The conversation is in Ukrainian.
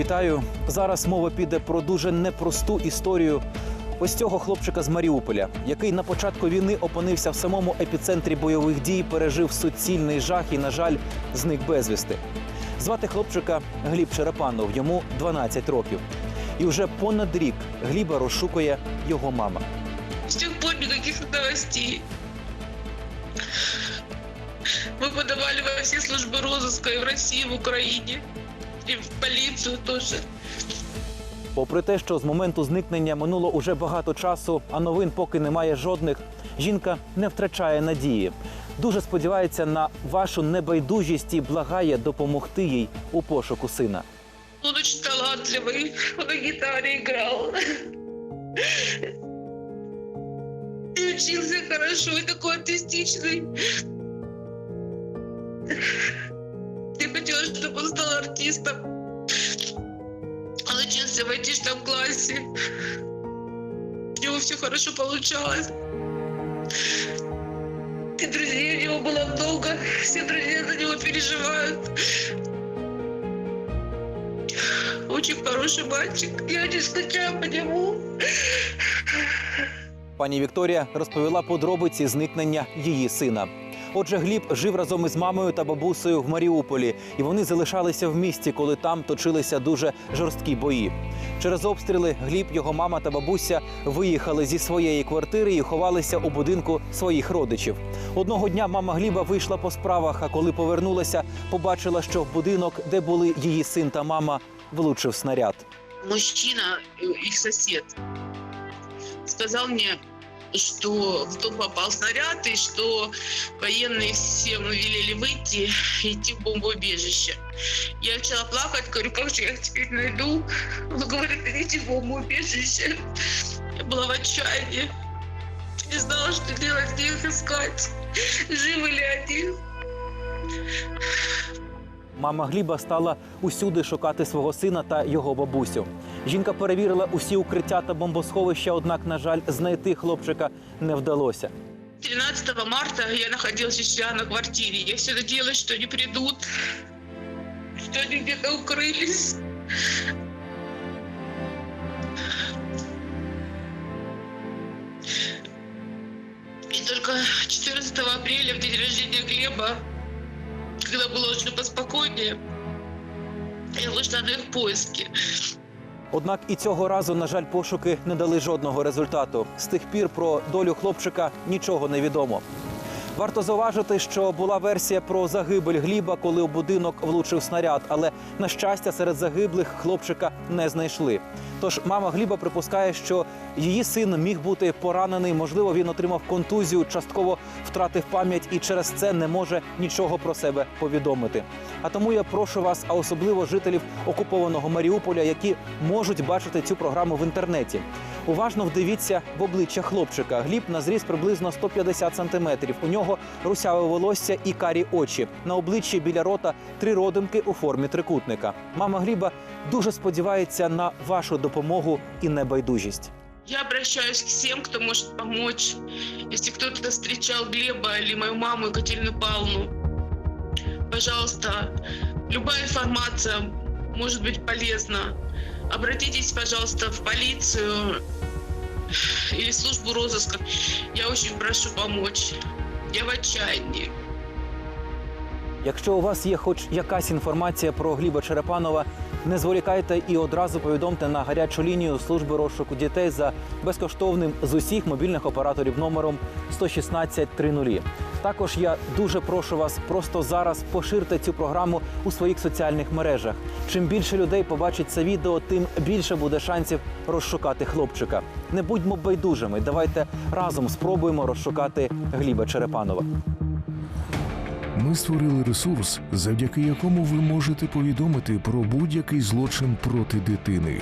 Вітаю. Зараз мова піде про дуже непросту історію ось цього хлопчика з Маріуполя, який на початку війни опинився в самому епіцентрі бойових дій, пережив суцільний жах і, на жаль, зник безвісти. Звати хлопчика Гліб Черепанов, йому 12 років. І вже понад рік Гліба розшукує його мама. С тех пор никаких новостей. Мы подавали во все службы розыска и в России, и в Украине, и в полицию тоже. Попри те, що з моменту зникнення минуло уже багато часу, а новин поки немає жодних, жінка не втрачає надії. Дуже сподівається на вашу небайдужість і благає допомогти їй у пошуку сина. Он очень талантливый, он на гитаре играл. И учился хорошо, и такой артистичный. Я хотела, чтобы он стал артистом. Он учился в айтишном классе. У него все хорошо получалось. И друзей у него было много. Все друзья за него переживают. Очень хороший мальчик. Я очень скучаю по нему. Пані Вікторія розповіла подробиці зникнення її сина. Отже, Гліб жив разом із мамою та бабусею в Маріуполі, і вони залишалися в місті, коли там точилися дуже жорсткі бої. Через обстріли Гліб, його мама та бабуся виїхали зі своєї квартири і ховалися у будинку своїх родичів. Одного дня мама Гліба вийшла по справах, а коли повернулася, побачила, що в будинок, де були її син та мама, влучив снаряд. Мужчина, э, их сосед, сказал мне, что в дом попал снаряд и что военные всем велели выйти и идти в бомбоубежище. Я начала плакать, говорю, как же я их теперь найду? Он говорит, идите в бомбоубежище. Я была в отчаянии. Не знала, что делать, где их искать. Живы ли они? Мама Гліба стала усюди шукати свого сина та його бабусю. Жінка перевірила усі укриття та бомбосховища, однак, на жаль, знайти хлопчика не вдалося. 13 марта я находилась у себя на квартире. Я все надеялась, что они придут, что они где-то укрылись. И только 14 апреля, в день рождения Глеба, когда было уже поспокойнее, я вышла на их поиски. Однак і цього разу, на жаль, пошуки не дали жодного результату. З тих пір про долю хлопчика нічого не відомо. Варто зауважити, що була версія про загибель Гліба, коли у будинок влучив снаряд, але на щастя, серед загиблих хлопчика не знайшли. Тож мама Гліба припускає, що її син міг бути поранений. Можливо, він отримав контузію, частково втратив пам'ять і через це не може нічого про себе повідомити. А тому я прошу вас, а особливо жителів окупованого Маріуполя, які можуть бачити цю програму в інтернеті. Уважно вдивіться в обличчя хлопчика. Гліб на зріст приблизно 150 сантиметрів. У нього русяве волосся і карі очі. На обличчі біля рота три родинки у формі трикутника. Мама Гліба дуже сподівається на вашу допомогу і небайдужість. Я обращаюсь к всем, кто может помочь. Если кто-то встречал Глеба или мою маму Екатерину Павловну, пожалуйста, любая информация может быть полезна. Обратитесь, пожалуйста, в полицию или службу розыска. Я очень прошу помочь. Я в отчаянии. Якщо у вас є хоч якась інформація про Гліба Черепанова, не зволікайте і одразу повідомте на гарячу лінію служби розшуку дітей за безкоштовним з усіх мобільних операторів номером 116 30. Також я дуже прошу вас просто зараз поширте цю програму у своїх соціальних мережах. Чим більше людей побачить це відео, тим більше буде шансів розшукати хлопчика. Не будьмо байдужими. Давайте разом спробуємо розшукати Гліба Черепанова. Ми створили ресурс, завдяки якому ви можете повідомити про будь-який злочин проти дитини.